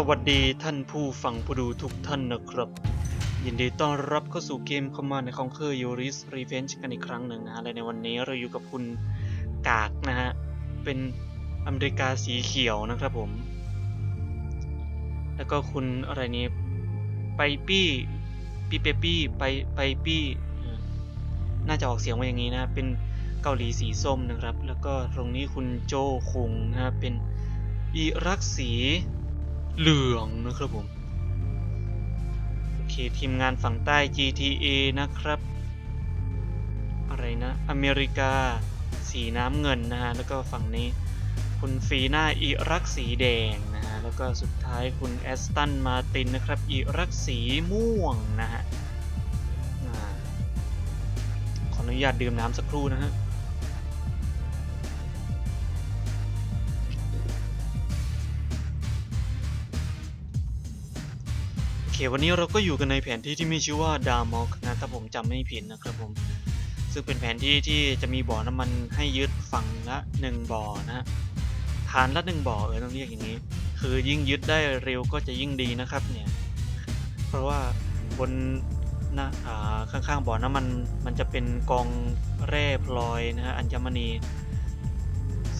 สวัสดีท่านผู้ฟังผู้ดูทุกท่านนะครับ ยินดีต้อนรับเข้าสู่เกมคอมมานในคองเคอร์ยูริสรีเวนจ์กันอีกครั้งหนึ่งนะฮะและในวันนี้เราอยู่กับคุณกากนะฮะ เป็นอเมริกาสีเขียวนะครับผม แล้วก็คุณอะไรนี้ไปปี้ปีเปปี้ไปไปปี้ น่าจะออกเสียงว่าอย่างนี้นะ เป็นเกาหลีสีส้มนะครับ แล้วก็ตรงนี้คุณโจคุงนะครับเป็นอิรักสี เหลืองนะครับผม โอเค ทีมงานฝั่งใต้ GTA นะครับ อะไรนะ อเมริกา สีน้ำเงินนะฮะ แล้วก็ฝั่งนี้คุณฟีน่าอิรักสีแดงนะฮะ แล้วก็สุดท้ายคุณแอสตันมาตินนะครับ อิรักสีม่วงนะฮะขออนุญาตดื่มน้ำสักครู่นะฮะ เควันนี้เราก็อยู่กันในแผนที่ที่มีชื่อว่าดามอกนะถ้าผมจำไม่ผิดนะครับผม ซึ่งเป็นแผนที่ที่จะมีบ่อน้ำมันให้ยึดฝั่งละหนึ่งบ่อนะฮะฐานละหนึ่งบ่อเออต้องเรียกอย่างนี้ คือยิ่งยึดได้เร็วก็จะยิ่งดีนะครับเนี่ย เพราะว่าบนหนะอ่าข้างๆบ่อน้ำมันมันจะเป็นกองแร่พลอยนะฮะอัญมณี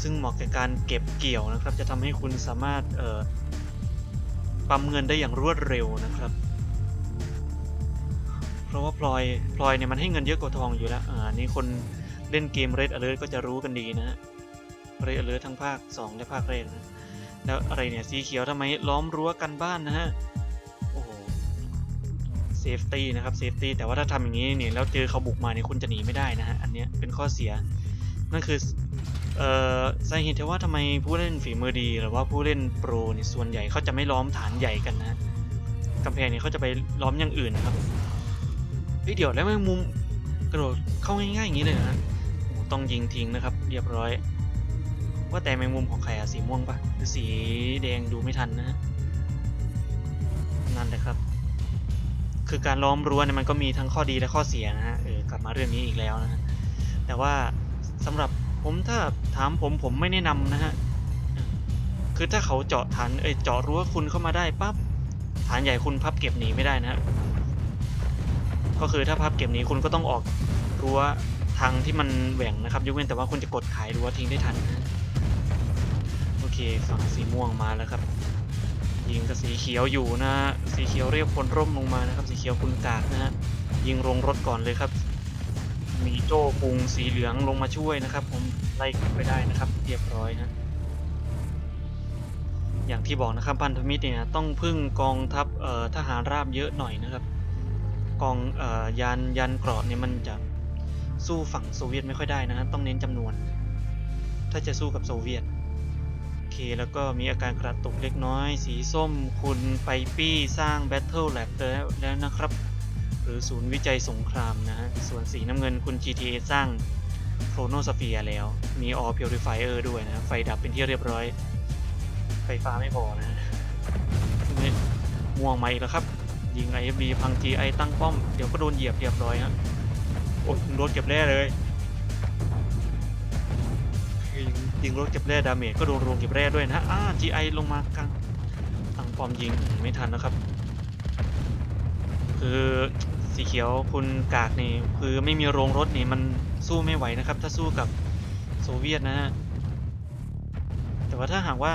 ซึ่งเหมาะกับการเก็บเกี่ยวนะครับ จะทำให้คุณสามารถเอ่อ ปั๊มเงินได้อย่างรวดเร็วนะครับ เพราะว่าพลอยพลอยเนี่ยมันให้เงินเยอะกว่าทองอยู่แล้ว อ่า นี่คนเล่นเกม Red Alert ก็จะรู้กันดีนะฮะ Red Alert ทั้งภาค 2 และภาคแรกนะ แล้วอะไรเนี่ยสีเขียวทำไมล้อมรั้วกันบ้านนะฮะ โอ้โห เซฟตี้นะครับ เซฟตี้ แต่ว่าถ้าทำอย่างนี้เนี่ยแล้วเจอเขาบุกมาเนี่ยคุณจะหนีไม่ได้นะฮะ อันเนี้ยเป็นข้อเสีย นั่นคือ เอ่อสาเหตุที่ว่าทำไมผู้เล่นฝีมือดีหรือว่าผู้เล่นโปรเนี่ยส่วนใหญ่เขาจะไม่ล้อมฐานใหญ่กันนะกำแพงเนี่ยเขาจะไปล้อมอย่างอื่นนะครับเฮ้ยเดี๋ยวแล้วแมงมุมกระโดดเข้าง่ายๆอย่างนี้เลยนะต้องยิงทิ้งนะครับ เรียบร้อย ว่าแต่แมงมุมของใครอะสีม่วงปะหรือสีแดงดูไม่ทันนะฮะนั่นแหละครับ คือการล้อมรั้วเนี่ยมันก็มีทั้งข้อดีและข้อเสียนะฮะเออกลับมาเรื่องนี้อีกแล้วนะฮะแต่ว่าสำหรับ ผมถ้าถามผมผมไม่แนะนำนะฮะ คือถ้าเขาเจาะฐานเอ้ยเจาะรั้วคุณเข้ามาได้ปั๊บฐานใหญ่คุณพับเก็บหนีไม่ได้นะฮะก็คือถ้าพับเก็บหนีคุณก็ต้องออกรั้วทางที่มันแหว่งนะครับยกเว้นแต่ว่าคุณจะกดขายรั้วทิ้งได้ทันนะโอเคฝั่งสีม่วงมาแล้วครับยิงกับสีเขียวอยู่นะ สีเขียวเรียกคนร่มลงมานะครับ สีเขียวคุณกากนะฮะยิงลงรถก่อนเลยครับ โจ้ปุงสีเหลืองลงมาช่วยนะครับ ผมไล่กลับไปได้นะครับ เรียบร้อยนะ อย่างที่บอกนะครับพันธมิตรเนี่ยต้องพึ่งกองทัพทหารราบเยอะหน่อยนะครับ กองออยานยานเกราะเนี่ยมันจะสู้ฝั่งโซเวียตไม่ค่อยได้นะต้องเน้นจำนวน ถ้าจะสู้กับโซเวียตโอเคแล้วก็มีอาการกระตุกเล็กน้อย สีส้มคุณไปปี้สร้าง Battle Lab แล้วแล้วนะครับ หรือศูนย์วิจัยสงครามนะฮะ ส่วนสีน้ำเงินคุณ GTA สร้าง Chronosphere แล้ว มี All Purifier ด้วยนะ ไฟดับเป็นที่เรียบร้อย ไฟฟ้าไม่พอนะนี่ม่วงมาอีกแล้วครับ ยิง IFB พัง GI ตั้งป้อม เดี๋ยวก็โดนเหยียบเรียบร้อยฮะโอ้ยยิงรถเก็บแร่เลยยิงยิงรถเก็บแร่ดาเมจก็โดนโรงเก็บแร่ด้วยนะฮะอ่า GI ลงมากลางตั้งป้อมยิงไม่ทันนะครับ คือ สีเขียวคุณกากนี่คือไม่มีโรงรถนี่มันสู้ไม่ไหวนะครับ ถ้าสู้กับโซเวียตนะฮะแต่ว่าถ้าหากว่า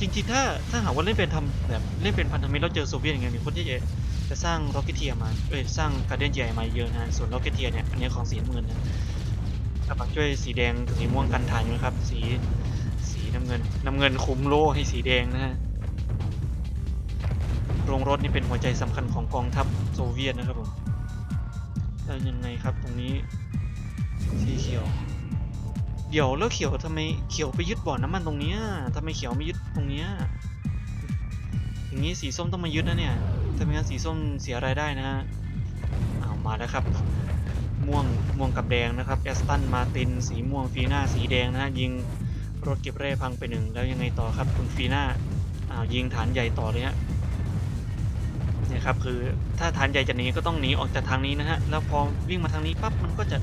จริงๆถ้าถ้าหากว่าเล่นเป็นทำแบบเล่นเป็นพันธมิตรแล้วเจอโซเวียตอย่างเงี้ยมีคนที่จะจะสร้างร็อกเก็ตเทียมาเอ้ยสร้างการเดนใหญ่มาเยอะนะส่วนร็อกเก็ตเทียเนี่ยอันนี้ของสีน้ำเงินนะกำลังช่วยสีแดงกับสีม่วงกันฐานอยู่นะครับ สีสีน้ำเงินน้ำเงินคุมโล่ให้สีแดงนะฮะ รงรถนี่เป็นหัวใจสำคัญของกองทัพโซเวียตนะครับผมแล้วยังไงครับตรงนี้สีเขียว เดี๋ยวแล้วเขียวทำไมเขียวไปยึดบ่อน้ำมันตรงเนี้ยทำไมเขียวไม่ยึดตรงเนี้ยอย่างนี้สีส้มต้องมายึดนะเนี่ยถ้าไม่งั้นสีส้มเสียรายได้นะฮะอ้าวมาแล้วครับ ม่วงม่วงกับแดงนะครับแอสตันมาตินสีม่วงฟีน่าสีแดงนะฮะยิงรถเก็บแร่พังไปหนึ่งแล้วยังไงต่อครับคุณฟีน่าอ้าวยิงฐานใหญ่ต่อเลยฮะ นี่ครับคือถ้าฐานใหญ่จะหนีก็ต้องหนีออกจากทางนี้นะฮะแล้วพอวิ่งมาทางนี้ปั๊บมันก็จะ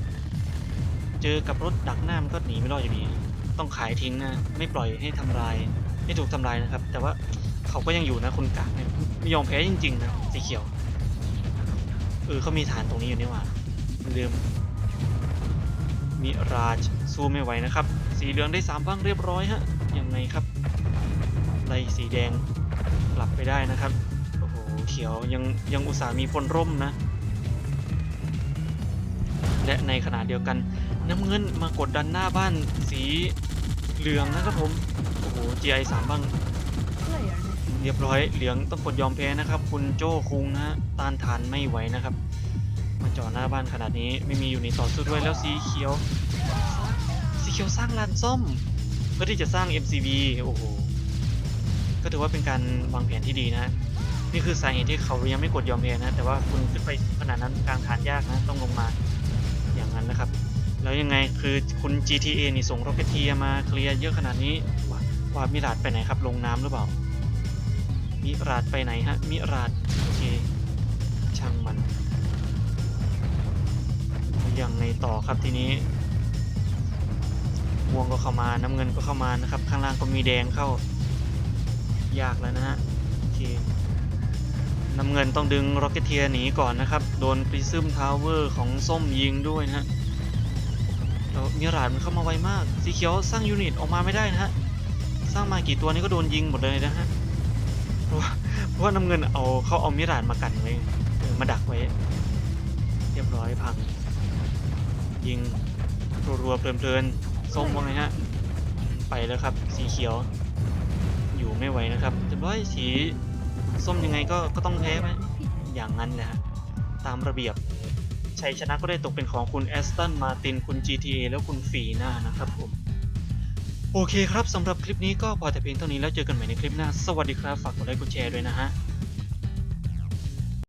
เจอกับรถดักหน้ามันก็หนีไม่รอดอยู่ดีต้องขายทิ้งนะไม่ปล่อยให้ทำลายให้ถูกทำลายนะครับ แต่ว่าเขาก็ยังอยู่นะคุณกากเนี่ยไม่ยอมแพ้จริงๆนะสีเขียวเออเขามีฐานตรงนี้อยู่นี่หว่าลืมมีราชสู้ไม่ไหวนะครับ สีเหลืองได้สามบ้างเรียบร้อยฮะยังไงครับไล่สีแดงกลับไปได้นะครับ เขียวยังยังอุตส่าห์มีพลร่มนะ และในขณะเดียวกัน น้ำเงินมากดดันหน้าบ้านสีเหลืองนะครับผม โอ้โห GI สามบ้าง เรียบร้อยเหลืองต้องกดยอมแพ้นะครับ คุณโจ้คุงนะต้านทานไม่ไหวนะครับ มาจ่อหน้าบ้านขนาดนี้ไม่มีอยู่ในต่อสู้ด้วยแล้วสีเขียว สีเขียวสร้างลานซ่อมเพื่อที่จะสร้าง MCB โอ้โหก็ถือว่าเป็นการวางแผนที่ดีนะ นี่คือสาเหตุที่เขายังไม่กดยอมแพ้นะ แต่ว่าคุณขึ้นไปขนาดนั้นกลางฐานยากนะ ต้องลงมาอย่างนั้นนะครับ แล้วยังไงคือคุณ GTA นี่ส่งรเกตเทียมาเคลียร์เยอะขนาดนี้ว่าวามิราดไปไหนครับ ลงน้ำหรือเปล่า มิราดไปไหนฮะ มิราดโอเค ช่างมัน ยังไงต่อครับทีนี้ม่วงก็เข้ามาน้ำเงินก็เข้ามานะครับ ข้างล่างก็มีแดงเข้า ยากแล้วนะฮะโอเค น้ำเงินต้องดึงร็อกเก็ตเทียหนีก่อนนะครับ โดนปริซึมทาวเวอร์ของส้มยิงด้วยนะฮะแล้วมิราดมันเข้ามาไวมาก สีเขียวสร้างยูนิตออกมาไม่ได้นะฮะ สร้างมากี่ตัวนี้ก็โดนยิงหมดเลยนะฮะ เพราะว่าเพราะน้ำเงินเอาเขาเอามิราดมากันไว้เออมาดักไว้ เรียบร้อยพัง ยิงรัวๆเพลินๆส้มว่าไงฮะ ไปแล้วครับ สีเขียว อยู่ไม่ไหวนะครับเรียบร้อยสี ส้มยังไงก็ก็ต้องแพ้ไหมอย่างนั้นนะฮะตามระเบียบชัยชนะก็ได้ตกเป็นของคุณแอสตันมาตินคุณ GTA แล้วคุณฟีน่านะครับผม โอเคครับสำหรับคลิปนี้ก็พอแต่เพียงเท่านี้แล้วเจอกันใหม่ในคลิปหน้า สวัสดีครับ ฝากกดไลค์กดแชร์ด้วยนะฮะ